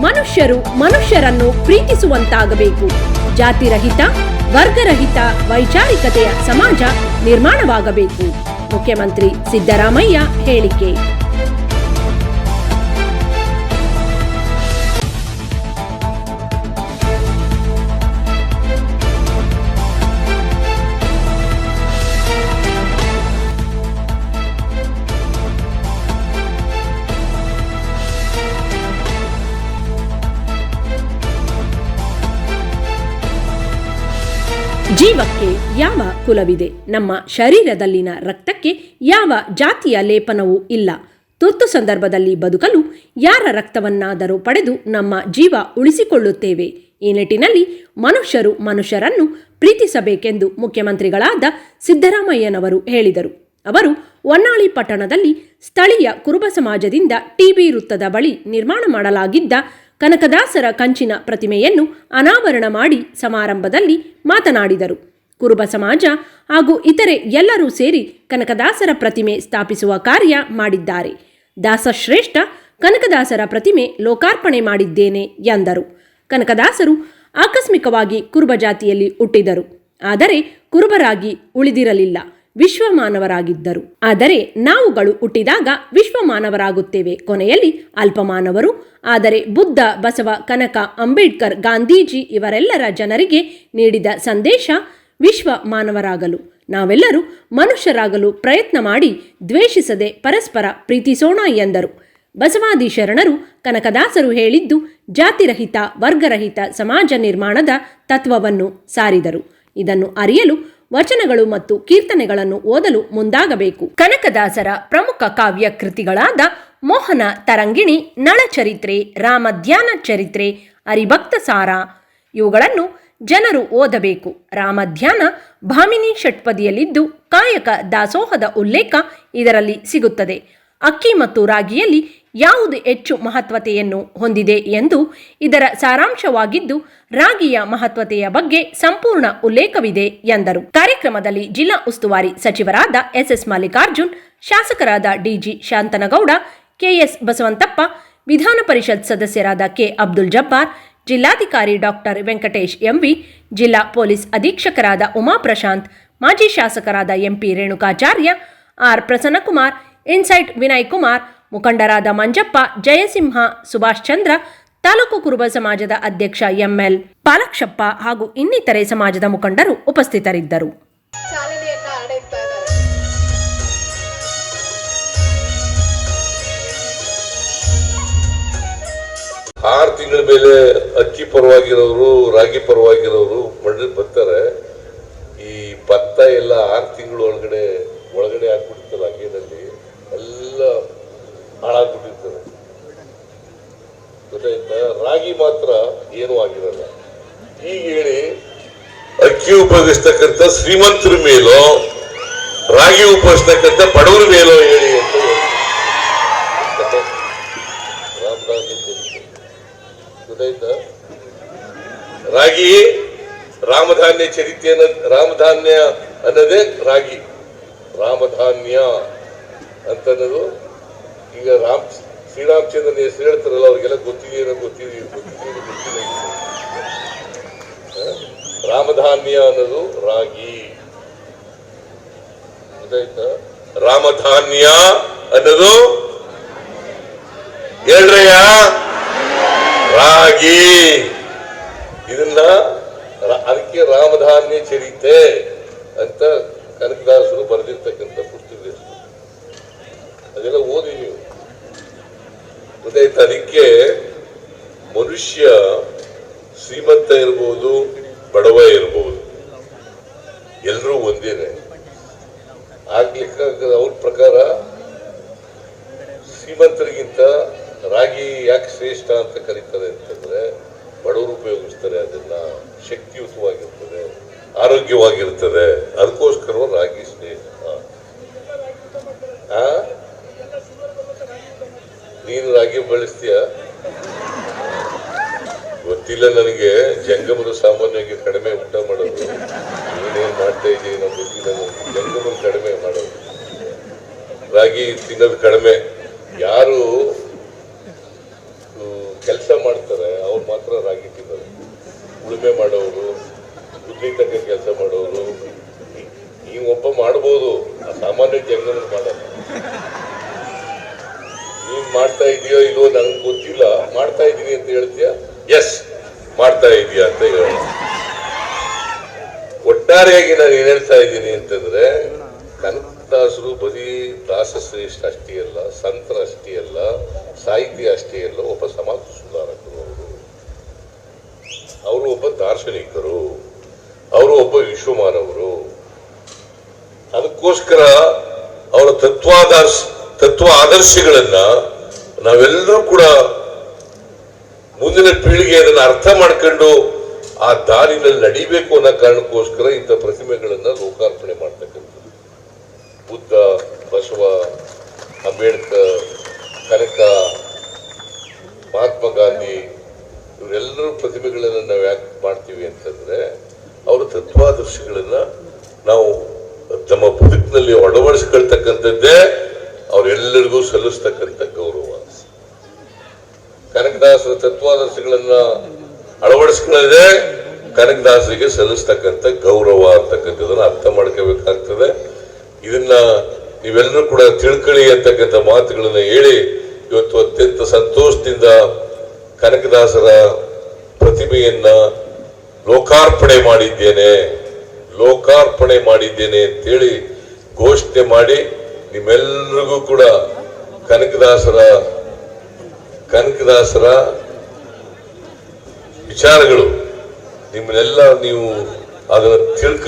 ಮನುಷ್ಯರು ಮನುಷ್ಯರನ್ನು ಪ್ರೀತಿಸುವಂತಾಗಬೇಕು. ಜಾತಿರಹಿತ ವರ್ಗರಹಿತ ವೈಚಾರಿಕತೆಯ ಸಮಾಜ ನಿರ್ಮಾಣವಾಗಬೇಕು. ಮುಖ್ಯಮಂತ್ರಿ ಸಿದ್ದರಾಮಯ್ಯ ಹೇಳಿಕೆ. ಜೀವಕ್ಕೆ ಯಾವ ಕುಲವಿದೆ? ನಮ್ಮ ಶರೀರದಲ್ಲಿನ ರಕ್ತಕ್ಕೆ ಯಾವ ಜಾತಿಯ ಲೇಪನವೂ ಇಲ್ಲ. ತುರ್ತು ಸಂದರ್ಭದಲ್ಲಿ ಬದುಕಲು ಯಾರ ರಕ್ತವನ್ನಾದರೂ ಪಡೆದು ನಮ್ಮ ಜೀವ ಉಳಿಸಿಕೊಳ್ಳುತ್ತೇವೆ. ಈ ನಿಟ್ಟಿನಲ್ಲಿ ಮನುಷ್ಯರು ಮನುಷ್ಯರನ್ನು ಪ್ರೀತಿಸಬೇಕೆಂದು ಮುಖ್ಯಮಂತ್ರಿಗಳಾದ ಸಿದ್ದರಾಮಯ್ಯನವರು ಹೇಳಿದರು. ಅವರು ಹೊನ್ನಾಳಿ ಪಟ್ಟಣದಲ್ಲಿ ಸ್ಥಳೀಯ ಕುರುಬ ಸಮಾಜದಿಂದ ಟಿಬಿ ವೃತ್ತದ ಬಳಿ ನಿರ್ಮಾಣ ಮಾಡಲಾಗಿದ್ದ ಕನಕದಾಸರ ಕಂಚಿನ ಪ್ರತಿಮೆಯನ್ನು ಅನಾವರಣ ಮಾಡಿ ಸಮಾರಂಭದಲ್ಲಿ ಮಾತನಾಡಿದರು. ಕುರುಬ ಸಮಾಜ ಹಾಗೂ ಇತರೆ ಎಲ್ಲರೂ ಸೇರಿ ಕನಕದಾಸರ ಪ್ರತಿಮೆ ಸ್ಥಾಪಿಸುವ ಕಾರ್ಯ ಮಾಡಿದ್ದಾರೆ. ದಾಸಶ್ರೇಷ್ಠ ಕನಕದಾಸರ ಪ್ರತಿಮೆ ಲೋಕಾರ್ಪಣೆ ಮಾಡಿದ್ದೇನೆ ಎಂದರು. ಕನಕದಾಸರು ಆಕಸ್ಮಿಕವಾಗಿ ಕುರುಬ ಜಾತಿಯಲ್ಲಿ ಹುಟ್ಟಿದರು. ಆದರೆ ಕುರುಬರಾಗಿ ಉಳಿದಿರಲಿಲ್ಲ. ವಿಶ್ವಮಾನವರಾಗಿದ್ದರು. ಆದರೆ ನಾವುಗಳು ಹುಟ್ಟಿದಾಗ ವಿಶ್ವಮಾನವರಾಗುತ್ತೇವೆ. ಕೊನೆಯಲ್ಲಿ ಅಲ್ಪಮಾನವರು. ಆದರೆ ಬುದ್ಧ, ಬಸವ, ಕನಕ, ಅಂಬೇಡ್ಕರ್, ಗಾಂಧೀಜಿ ಇವರೆಲ್ಲರ ಜನರಿಗೆ ನೀಡಿದ ಸಂದೇಶ ವಿಶ್ವ ಮಾನವರಾಗಲು ನಾವೆಲ್ಲರೂ ಮನುಷ್ಯರಾಗಲು ಪ್ರಯತ್ನ ಮಾಡಿ ದ್ವೇಷಿಸದೆ ಪರಸ್ಪರ ಪ್ರೀತಿಸೋಣ ಎಂದರು. ಬಸವಾದಿ ಶರಣರು ಕನಕದಾಸರು ಹೇಳಿದ್ದು, ಜಾತಿರಹಿತ, ವರ್ಗರಹಿತ ಸಮಾಜ ನಿರ್ಮಾಣದ ತತ್ವವನ್ನು ಸಾರಿದರು. ಇದನ್ನು ಅರಿಯಲು ವಚನಗಳು ಮತ್ತು ಕೀರ್ತನೆಗಳನ್ನು ಓದಲು ಮುಂದಾಗಬೇಕು. ಕನಕದಾಸರ ಪ್ರಮುಖ ಕಾವ್ಯ ಕೃತಿಗಳಾದ ಮೋಹನ ತರಂಗಿಣಿ, ನಳಚರಿತ್ರೆ, ರಾಮಧ್ಯಾನ ಚರಿತ್ರೆ ಹರಿಭಕ್ತ ಸಾರ ಇವುಗಳನ್ನು ಜನರು ಓದಬೇಕು. ರಾಮಧ್ಯಾನ ಭಾಮಿನಿ ಷಟ್ಪದಿಯಲ್ಲಿದ್ದು ಕಾಯಕ ದಾಸೋಹದ ಉಲ್ಲೇಖ ಇದರಲ್ಲಿ ಸಿಗುತ್ತದೆ. ಅಕ್ಕಿ ಮತ್ತು ರಾಗಿಯಲ್ಲಿ ಯಾವುದು ಹೆಚ್ಚು ಮಹತ್ವತೆಯನ್ನು ಹೊಂದಿದೆ ಎಂದು ಇದರ ಸಾರಾಂಶವಾಗಿದ್ದು, ರಾಗಿಯ ಮಹತ್ವತೆಯ ಬಗ್ಗೆ ಸಂಪೂರ್ಣ ಉಲ್ಲೇಖವಿದೆ ಎಂದರು. ಕಾರ್ಯಕ್ರಮದಲ್ಲಿ ಜಿಲ್ಲಾ ಉಸ್ತುವಾರಿ ಸಚಿವರಾದ ಎಸ್ಎಸ್ ಮಲ್ಲಿಕಾರ್ಜುನ್, ಶಾಸಕರಾದ ಡಿಜಿ ಶಾಂತನಗೌಡ, ಕೆಎಸ್ ಬಸವಂತಪ್ಪ, ವಿಧಾನ ಪರಿಷತ್ ಸದಸ್ಯರಾದ ಕೆ ಅಬ್ದುಲ್ ಜಬ್ಬಾರ್, ಜಿಲ್ಲಾಧಿಕಾರಿ ಡಾಕ್ಟರ್ ವೆಂಕಟೇಶ್ ಎಂವಿ, ಜಿಲ್ಲಾ ಪೊಲೀಸ್ ಅಧೀಕ್ಷಕರಾದ ಉಮಾ ಪ್ರಶಾಂತ್, ಮಾಜಿ ಶಾಸಕರಾದ M P Renukacharya, R Prasannakumar insight Vinay Kumar ಮುಖಂಡರಾದ ಮಂಜಪ್ಪ ಜಯಸಿಂಹ ಸುಭಾಷ್ ಚಂದ್ರ ತಾಲೂಕು ಕುರುಬ ಸಮಾಜದ ಅಧ್ಯಕ್ಷ ಎಂಎಲ್ ಪಾಲಕ್ಷಪ್ಪ ಹಾಗೂ ಇನ್ನಿತರೆ ಸಮಾಜದ ಮುಖಂಡರು ಉಪಸ್ಥಿತರಿದ್ದರು. ಆರು ತಿಂಗಳ ಮೇಲೆ ಅಕ್ಕಿ ಪರವಾಗಿರೋರು ರಾಗಿ ಪರವಾಗಿರೋರು ಮಣ್ಣು ಬರ್ತಾರೆ. ಈ ಭತ್ತ ಎಲ್ಲ ಆರು ತಿಂಗಳು ಒಳಗಡೆ ಒಳಗಡೆ ಹಾಕ್ಬಿಡ್ತಲ್ಲ ಅಗ್ಗಿನಲ್ಲಿ ಎಲ್ಲ ಹಾಳಾಗ್ಬಿಟ್ಟಿರ್ತದೆ. ಗೊತ್ತಾಯ್ತಾ? ರಾಗಿ ಮಾತ್ರ ಏನೂ ಆಗಿರಲ್ಲ. ಈಗ ಹೇಳಿ ಅಕ್ಕಿ ಉಪಯೋಗಿಸ್ತಕ್ಕಂಥ ಶ್ರೀಮಂತರ ಮೇಲೋ, ರಾಗಿ ಉಪಯೋಗಿಸ್ತಕ್ಕಂಥ ಬಡವರ ಮೇಲೋ ಹೇಳಿ ಅಂತ ಗೊತ್ತಾಯ್ತಾ? ರಾಗಿ ರಾಮಧಾನ್ಯ ಚರಿತ್ರೆ ರಾಮಧಾನ್ಯ ಅನ್ನೋದೇ ರಾಗಿ. ರಾಮಧಾನ್ಯ. ಅಂತ ಅನ್ನೋದು ಈಗ ರಾಮ್, ಶ್ರೀರಾಮಚಂದ್ರನ ಹೆಸರು ಹೇಳ್ತಾರಲ್ಲ, ಅವ್ರಿಗೆಲ್ಲ ಗೊತ್ತಿದೆಯೇನೋ ಗೊತ್ತಿದೆ ಗೊತ್ತಿದೆಯೇನೋ ಗೊತ್ತಿಲ್ಲ? ರಾಮಧಾನ್ಯ ಅನ್ನೋದು ರಾಗಿ. ಗೊತ್ತಾಯ್ತಾ ರಾಮಧಾನ್ಯ ಅನ್ನೋದು ಹೇಳ್ರಯ್ಯ? ರಾಗಿ. ಇದನ್ನ ಅದಕ್ಕೆ ರಾಮಧಾನ್ಯ ಚರಿತೆ ಅಂತ ಕನಕದಾಸರು ಬರೆದಿರ್ತಕ್ಕಂಥ. ಅದೆಲ್ಲ ಓದಿ ನೀವು. ಮತ್ತೆ ತನಿಖೆ, ಮನುಷ್ಯ ಶ್ರೀಮಂತ ಇರ್ಬೋದು, ಬಡವ ಇರ್ಬೋದು ಎಲ್ಲರೂ ಒಂದೇನೆ. ಆಗ್ಲಿಕ್ಕೆ ಅವ್ರ ಪ್ರಕಾರ ಶ್ರೀಮಂತರಿಗಿಂತ ರಾಗಿ ಯಾಕೆ ಶ್ರೇಷ್ಠ ಅಂತ ಕರೀತಾರೆ ಅಂತಂದ್ರೆ ಬಡವರು ಉಪಯೋಗಿಸ್ತಾರೆ, ಅದನ್ನ ಶಕ್ತಿಯುತವಾಗಿರ್ತದೆ, ಆರೋಗ್ಯವಾಗಿರ್ತದೆ, ಅದಕ್ಕೋಸ್ಕರ ರಾಗಿ ಶ್ರೇಷ್ಠ ಆ? ನೀನು ರಾಗಿ ಬಳಸ್ತೀಯ? ಗೊತ್ತಿಲ್ಲ ನನಗೆ. ಜಂಗಮರು ಸಾಮಾನ್ಯವಾಗಿ ಕಡಿಮೆ ಊಟ ಮಾಡೋದು. ನೀನೇನ್ ಮಾಡ್ತಾ ಇದ್ದೀನಿ ನಮ್ಗೆ ಗೊತ್ತಿಲ್ಲ. ಜಂಗಮರು ಕಡಿಮೆ ಮಾಡೋದು. ರಾಗಿ ತಿನ್ನೋದು ಕಡಿಮೆ. ಯಾರು ಕೆಲಸ ಮಾಡ್ತಾರೆ, ಅವ್ರು ಮಾತ್ರ ರಾಗಿ ತಿನ್ನೋದು. ಉಳುಮೆ ಮಾಡೋರು ಬುದ್ಧಿ ತಕ್ಕ ಕೆಲಸ ಮಾಡೋರು. ನೀವೊಬ್ಬ ಮಾಡ್ಬೋದು. ಆ ಸಾಮಾನ್ಯ ಜಂಗಮರು ಮಾಡಲ್ಲ. ನೀನ್ ಮಾಡ್ತಾ ಇದೀಯೋ ಇಲ್ವೋ ನನಗೆ ಗೊತ್ತಿಲ್ಲ. ಮಾಡ್ತಾ ಇದೀನಿ ಅಂತ ಹೇಳ್ತೀಯ? ಎಸ್ ಮಾಡ್ತಾ ಇದೀಯ ಅಂತ ಹೇಳೋಣ ಒಟ್ಟಾರೆಯಾಗಿ ನಾನು ಏನ್ ಹೇಳ್ತಾ ಇದ್ದೀನಿ ಅಂತಂದ್ರೆ, ಕನಕದಾಸರು ಬರೀ ದಾಸಶ್ರೇಷ್ಠ ಅಷ್ಟೇ ಅಲ್ಲ, ಸಂತರ ಅಷ್ಟೇ ಅಲ್ಲ, ಸಾಹಿತಿ ಅಷ್ಟೇ ಅಲ್ಲ, ಒಬ್ಬ ಸಮಾಜ ಸುಧಾರಕರು ಅವರು. ಅವರು ಒಬ್ಬ ದಾರ್ಶನಿಕರು, ಅವರು ಒಬ್ಬ ವಿಶ್ವಮಾನವರು. ಅದಕ್ಕೋಸ್ಕರ ಅವರ ತತ್ವಾದರ್ಶ ತತ್ವ ಆದರ್ಶಗಳನ್ನ ನಾವೆಲ್ಲರೂ ಕೂಡ ಮುಂದಿನ ಪೀಳಿಗೆ ಅದನ್ನ ಅರ್ಥ ಮಾಡ್ಕೊಂಡು ಆ ದಾರಿನಲ್ಲಿ ನಡಿಬೇಕು ಅನ್ನೋ ಕಾರಣಕ್ಕೋಸ್ಕರ ಇಂಥ ಪ್ರತಿಮೆಗಳನ್ನ ಲೋಕಾರ್ಪಣೆ ಮಾಡ್ತಕ್ಕಂಥದ್ದು. ಬುದ್ಧ, ಬಸವ, ಅಂಬೇಡ್ಕರ್, ಕನಕ, ಮಹಾತ್ಮ ಗಾಂಧಿ, ಇವರೆಲ್ಲರೂ ಪ್ರತಿಮೆಗಳನ್ನ ನಾವು ಯಾಕೆ ಮಾಡ್ತೀವಿ ಅಂತಂದ್ರೆ ಅವರ ತತ್ವಾದರ್ಶಗಳನ್ನ ನಾವು ತಮ್ಮ ಬದುಕಿನಲ್ಲಿ ಅಳವಡಿಸ್ಕೊಳ್ತಕ್ಕಂಥದ್ದೇ ಅವರೆಲ್ಲರಿಗೂ ಸಲ್ಲಿಸ್ತಕ್ಕಂಥ ಗೌರವ. ಕನಕದಾಸರ ತತ್ವಾದರ್ಶಗಳನ್ನ ಅಳವಡಿಸ್ಕೊಳ್ಳದೆ ಕನಕದಾಸರಿಗೆ ಸಲ್ಲಿಸ್ತಕ್ಕಂಥ ಗೌರವ ಅಂತಕ್ಕಂಥದನ್ನ ಅರ್ಥ ಮಾಡ್ಕೋಬೇಕಾಗ್ತದೆ. ಇದನ್ನ ನೀವೆಲ್ಲರೂ ಕೂಡ ತಿಳ್ಕೊಳ್ಳಿ ಅಂತಕ್ಕಂಥ ಮಾತುಗಳನ್ನ ಹೇಳಿ ಇವತ್ತು ಅತ್ಯಂತ ಸಂತೋಷದಿಂದ ಕನಕದಾಸರ ಪ್ರತಿಮೆಯನ್ನ ಲೋಕಾರ್ಪಣೆ ಮಾಡಿದ್ದೇನೆ. ಲೋಕಾರ್ಪಣೆ ಮಾಡಿದ್ದೇನೆ ಅಂತೇಳಿ ಘೋಷಣೆ ಮಾಡಿ ನಿಮ್ಮೆಲ್ಲರಿಗೂ ಕೂಡ ಕನಕದಾಸರ ಕನಕದಾಸರ ವಿಚಾರಗಳು. ನಿಮ್ಮನ್ನೆಲ್ಲ ನೀವು ಅದನ್ನ ತಿಳ್ಕ